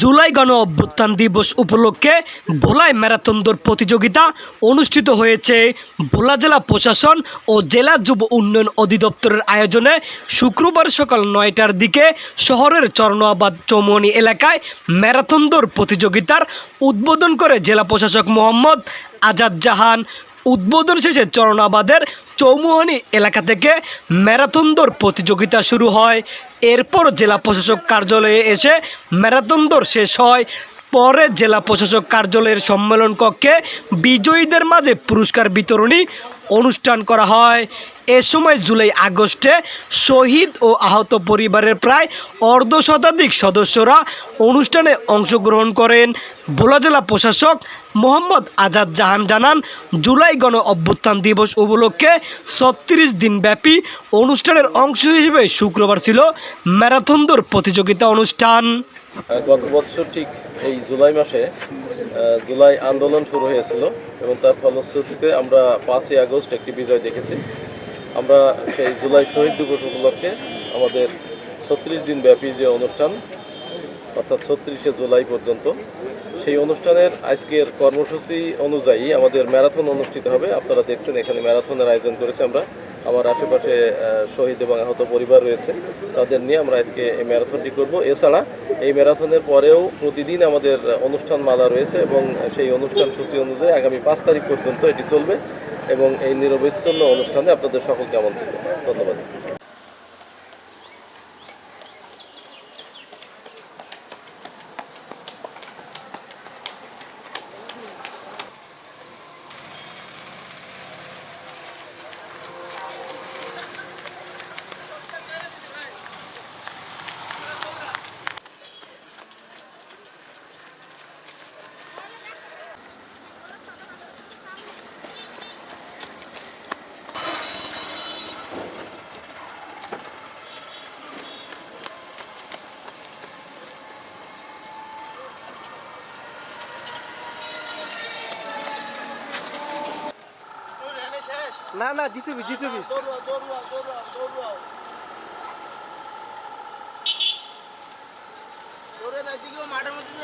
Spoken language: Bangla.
জুলাই গণ অভ্যুত্থান দিবস উপলক্ষে ভোলায় ম্যারাথন দৌড় প্রতিযোগিতা অনুষ্ঠিত হয়েছে। ভোলা জেলা প্রশাসন ও জেলা যুব উন্নয়ন অধিদপ্তরের আয়োজনে শুক্রবার সকাল নয়টার দিকে শহরের চরণাবাদ চৌমনি এলাকায় ম্যারাথন দৌড় প্রতিযোগিতার উদ্বোধন করে জেলা প্রশাসক মোহাম্মদ আজাদ জাহান। উদ্বোধন শেষে চরণাবাদের চৌমুহনী এলাকা থেকে ম্যারাথন দৌড় প্রতিযোগিতা শুরু হয়। এরপর জেলা প্রশাসক কার্যালয়ে এসে ম্যারাথন দৌড় শেষ হয়। পরে জেলা প্রশাসক কার্যালয়ের সম্মেলন কক্ষে বিজয়ীদের মাঝে পুরস্কার বিতরণী অনুষ্ঠান করা হয়। এ সময় জুলাই আগস্টে শহীদ ও আহত পরিবারের প্রায় অর্ধ শতাধিক সদস্যরা অনুষ্ঠানে অংশগ্রহণ করেন। ভোলা জেলা প্রশাসক মোহাম্মদ আজাদ জাহান জানান, জুলাই গণ অভ্যুত্থান দিবস উপলক্ষে ছত্রিশ দিনব্যাপী অনুষ্ঠানের অংশ হিসেবে শুক্রবার ছিল ম্যারাথন দৌড় প্রতিযোগিতা অনুষ্ঠান। গত বছর ঠিক এই জুলাই মাসে জুলাই আন্দোলন শুরু হয়েছিল এবং তার ফলশ্রুতিতে আমরা পাঁচই আগস্ট একটি বিজয় দেখেছি। আমরা সেই জুলাই শহীদ দিবস উপলক্ষে আমাদের ছত্রিশ দিন ব্যাপী যে অনুষ্ঠান, অর্থাৎ ছত্রিশে জুলাই পর্যন্ত, সেই অনুষ্ঠানের আজকের কর্মসূচি অনুযায়ী আমাদের ম্যারাথন অনুষ্ঠিত হবে। আপনারা দেখছেন এখানে ম্যারাথনের আয়োজন করেছি আমরা। আমার আশেপাশে শহীদ এবং আহত পরিবার রয়েছে, তাদের নিয়ে আমরা আজকে এই ম্যারাথনটি করব। এছাড়া এই ম্যারাথনের পরেও প্রতিদিন আমাদের অনুষ্ঠান মালা রয়েছে এবং সেই অনুষ্ঠান সূচি অনুযায়ী আগামী পাঁচ তারিখ পর্যন্ত এটি চলবে এবং এই নিরবিচ্ছন্ন অনুষ্ঠানে আপনাদের সকলকে আমন্ত্রিত। ধন্যবাদ। না না জিসিবি জিসিবি। মাঠের মধ্যে